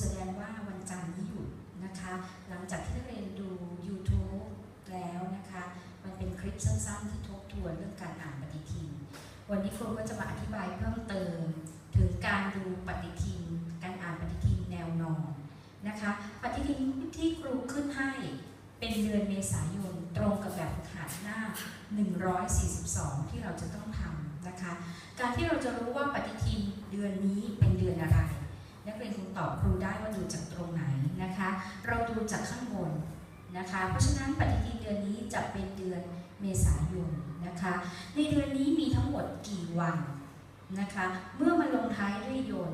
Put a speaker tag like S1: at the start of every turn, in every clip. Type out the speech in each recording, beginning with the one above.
S1: แสดงว่าวันจันทร์นี้หยุดนะคะ หลังจากที่นักเรียนดู YouTube แล้วนะคะ มันเป็นคลิปสั้นๆ ที่ทบทวนเรื่องการอ่านปฏิทิน วันนี้ครูก็จะมาอธิบายเพิ่มเติม ถึงการดูปฏิทิน การอ่านปฏิทินแนวนอนนะคะ ปฏิทินที่ครูขึ้นให้เป็นเดือนเมษายนตรงกับแบบฝึกหัดหน้า 142 ที่เราจะต้องทำนะคะ การที่เราจะรู้ว่าปฏิทินเดือนนี้เป็นเดือนอะไร นักเรียนคงตอบครูได้ว่าดูจากตรงไหนนะคะ เราดูจากข้างบนนะคะ เพราะฉะนั้นปฏิทินเดือนนี้จะเป็นเดือนเมษายนนะคะ ในเดือนนี้มีทั้งหมดกี่วันนะคะ เมื่อมาลงท้ายด้วยยน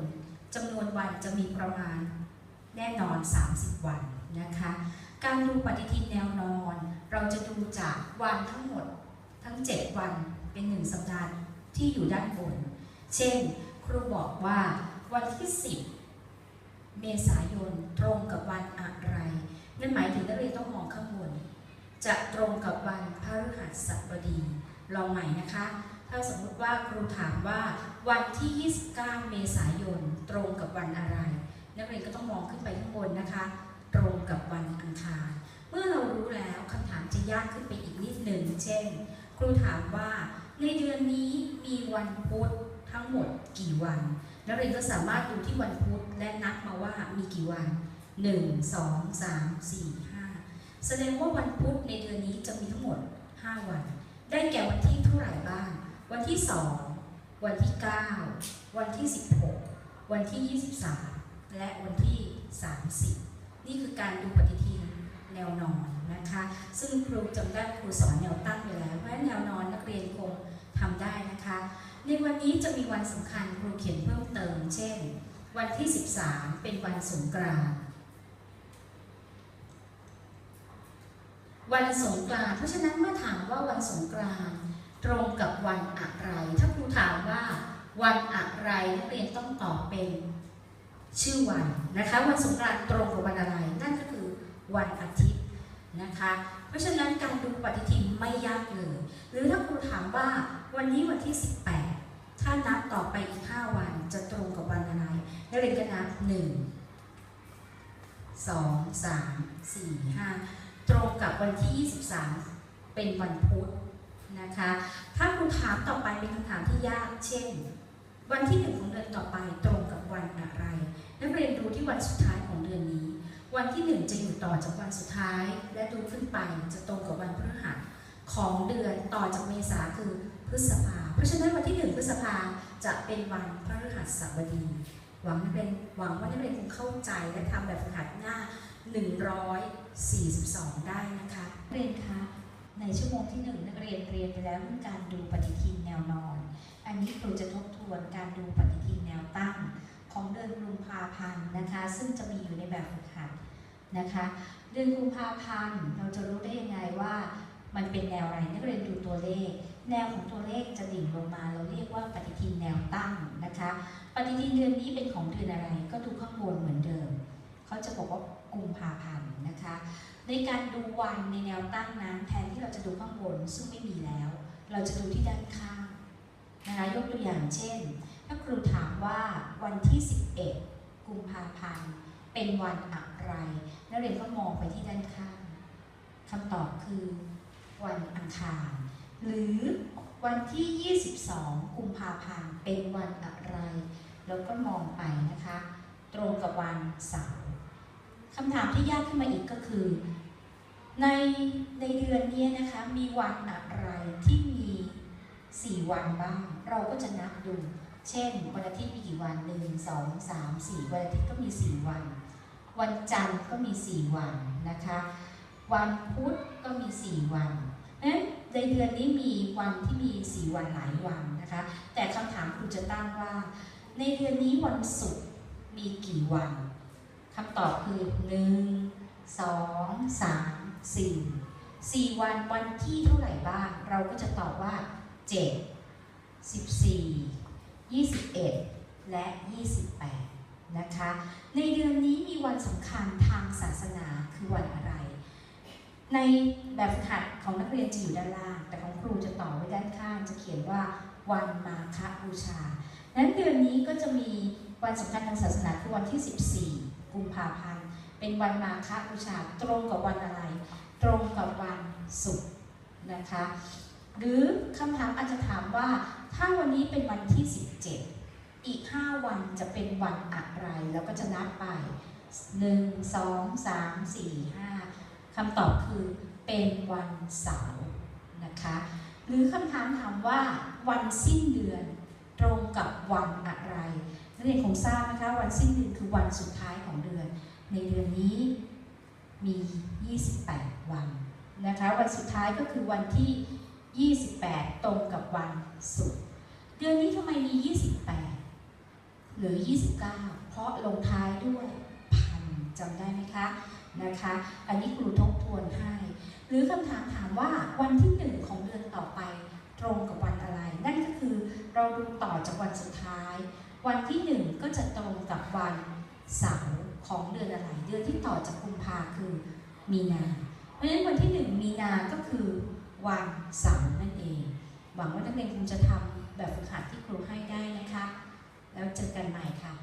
S1: จำนวนวันจะมีประมาณแน่นอน 30 วันนะคะ การดูปฏิทินแนวนอน เราจะดูจากวันทั้งหมดทั้ง 7 วันเป็น 1 สัปดาห์ที่อยู่ด้านบน เช่น ครูบอกว่าวันที่ 10 เมษายนตรงกับวันอะไร นั่นหมายถึงนักเรียนต้องมองข้างบน จะตรงกับวันพฤหัสบดี ลองใหม่นะคะ ถ้าสมมติว่าครูถามว่าวันที่ 29 เมษายนตรงกับวันอะไร นักเรียนก็ต้องมองขึ้นไปข้างบนนะคะ ตรงกับวันอังคาร เมื่อเรารู้แล้วคำถามจะยากขึ้นไปอีกนิดหนึ่ง เช่น ครูถามว่าในเดือนนี้มีวันพุธทั้งหมดกี่วัน นักเรียนก็สามารถดูที่วันพุธและนับมาว่ามีกี่วัน 1 2 3 4 5 แสดงว่าวันพุธในเดือนนี้จะมีทั้งหมด 5 วัน ได้แก่วันที่เท่าไหร่บ้าง วันที่ 2 วันที่ 9 วันที่ 16 วันที่ 23 และวันที่ 30 นี่คือการดูปฏิทินแนวนอนนะคะ ซึ่งครูจำได้ครูสอนแนวตั้งไปแล้วเพราะแนวนอนนักเรียนคงทำได้นะคะ ในวันนี้จะมีวันสำคัญครูเขียนเพิ่มเติม เช่น วันที่ 13 เป็นวันสงกรานต์วันสงกรานต์เพราะฉะนั้นเมื่อถามว่าวันสงกรานต์ตรงกับวันอะไร ถ้าครูถามว่า วันอะไรนักเรียนต้องตอบเป็นชื่อวันนะคะ วันสงกรานต์ตรงกับวันอะไร นั่นก็คือวันอาทิตย์นะคะ เพราะฉะนั้นการดูปฏิทินไม่ยากเลย หรือถ้าครูถามว่าวันนี้วันที่ 18 ถ้านับต่อไปอีก 5 วันจะตรงกับวันอะไรนักเรียนก็นับ 1 2 3 4 5 ตรงกับวันที่ 23 เป็นวันพุธนะคะ ถ้าครูถามต่อไปเป็นคำถามที่ยาก เช่น วันที่หนึ่งของเดือนต่อไปตรงกับวันอะไร นักเรียนดูที่วันสุดท้ายของเดือนนี้ วันที่หนึ่งจะอยู่ต่อจากวันสุดท้าย และดูขึ้นไปจะตรงกับวันพฤหัสของเดือนต่อจากเมษาคือ พฤษภา เพราะฉะนั้นวันที่หนึ่งพฤษภาจะเป็นวันพระฤหัสบดี หวังนักเรียนหวังว่านักเรียนคงเข้าใจและทำแบบฝึกหัดหน้า 142 ได้นะคะนักเรียนคะในชั่วโมงที่หนึ่งนักเรียนเรียนไปแล้วเรื่องการดูปฏิทินแนวนอน อันนี้ครูจะทบทวนการดูปฏิทินแนวตั้ง ของเดือนกุมภาพันธ์นะคะ ซึ่งจะมีอยู่ในแบบฝึกหัดนะคะ เดือนกุมภาพันธ์เราจะรู้ได้ยังไงว่า มันเป็นแนวอะไรนักเรียนดูตัวเลข แนวของตัวเลขจะดิ่งลงมาเราเรียกว่าปฏิทินแนวตั้งนะคะ ปฏิทินเดือนนี้เป็นของเดือนอะไรก็ดูข้างบนเหมือนเดิมเขาจะบอกว่ากุมภาพันธ์นะคะ ในการดูวันในแนวตั้งนั้นแทนที่เราจะดูข้างบนซึ่งไม่มีแล้ว เราจะดูที่ด้านข้างนะคะยกตัวอย่างเช่น ถ้าครูถามว่าวันที่ 11 กุมภาพันธ์เป็นวันอะไรนักเรียนก็มองไปที่ด้านข้างคำตอบคือ วันอังคาร หรือวันที่ 22 กุมภาพันธ์เป็นวันอะไร แล้วก็มองไปนะคะ ตรงกับวันเสาร์คำถามที่ยากขึ้นมาอีกก็คือ ในในเดือนนี้นะคะมีวันอะไรที่มี 4 วันบ้าง เราก็จะนับดู เช่น วันอาทิตย์มีกี่วันหนึ่งสองสามสี่วันอาทิตย์ก็มี 4 วัน วันจันทร์ก็มี 4 วันนะคะ วันพุธก็มี 4 วันเพราะฉะนั้นในเดือนนี้มีวันที่มี 4 วันหลายวันนะคะ แต่คำถามครูจะตั้งว่า ในเดือนนี้วันศุกร์มีกี่วันคำตอบคือ 1 2 3 4 4 วันวันที่เท่าไหร่บ้าง เราก็จะตอบว่า 7 14 21 และ 28 นะคะ ในเดือนนี้มีวันสำคัญทางศาสนาคือวันอะไร ในแบบฝึกหัดของนักเรียนจะอยู่ด้านล่าง แต่ของครูจะต่อไว้ด้านข้าง จะเขียนว่าวันมาฆบูชา นั้นเดือนนี้ก็จะมีวันสำคัญทางศาสนาคือวันที่กุมภาพันธ์ เป็นวันมาฆบูชาตรงกับวันอะไร ตรงกับวันศุกร์นะคะ หรือคำถามอาจจะถามว่าถ้าวันนี้เป็นวันที่ 17 อีก 5 วันจะเป็นวันอะไร แล้วก็จะนับไป 1 2 3 4 5 คำตอบคือเป็นวันเสาร์นะคะ หรือคำถามถามว่าวันสิ้นเดือนตรงกับวันอะไรนักเรียนคงทราบนะคะวันสิ้นเดือนคือวันสุดท้ายของเดือน ในเดือนนี้มี 28 วันนะคะวันสุดท้ายก็คือวันที่ 28 ตรงกับวันศุกร์เดือนนี้ทำไมมี 28 หรือ 29 เพราะลงท้ายด้วยพันจำได้ไหมคะ นะคะ อันนี้ครูทบทวนให้ หรือคำถามถามว่าวันที่หนึ่งของเดือนต่อไปตรงกับวันอะไร นั่นก็คือเราดูต่อจากวันสุดท้าย วันที่หนึ่งก็จะตรงกับวันเสาร์ของเดือนอะไร เดือนที่ต่อจากกุมภาคือมีนา เพราะฉะนั้นวันที่หนึ่งมีนา ก็คือวันเสาร์นั่นเอง หวังว่านักเรียนคงจะทำแบบฝึกหัดที่ครูให้ได้นะคะ แล้วเจอกันใหม่ค่ะ